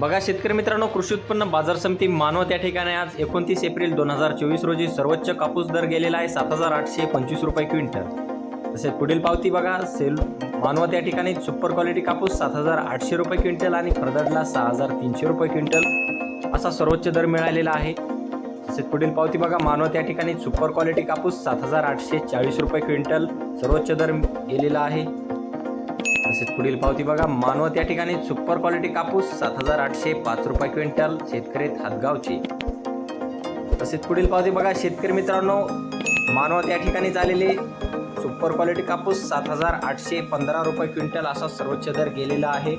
बघा शेतकरी मित्रांनो कृषी उत्पन्न बाजार समिती मानवत या ठिकाणी आज एकोणतीस एप्रिल दोन हजार चोवीस रोजी सर्वोच्च कापूस दर गेलेला आहे सात हजार आठशे पंचवीस रुपये क्विंटल. तसेच पुढील पावती बघा सेल मानवत या ठिकाणी सुपर क्वालिटी कापूस सात हजार आठशे रुपये क्विंटल आणि फरदडला सहा हजार तीनशे रुपये क्विंटल असा सर्वोच्च दर मिळालेला आहे. तसेच पुढील पावती बघा मानवत या ठिकाणी सुपर क्वालिटी कापूस सात हजार आठशे चाळीस रुपये क्विंटल सर्वोच्च दर गेलेला आहे. तसेच पुढील पावती बघा. मानवत या ठिकाणी सुपर क्वालिटी कापूस सात हजार आठशे पाच रुपये क्विंटल शेतकरी आहेत हातगावचे. तसेच पुढील पावती बघा. शेतकरी मित्रांनो मानवत या ठिकाणी झालेले सुपर क्वालिटी कापूस सात हजार आठशे पंधरा रुपये क्विंटल असा सर्वोच्च दर गेलेला आहे.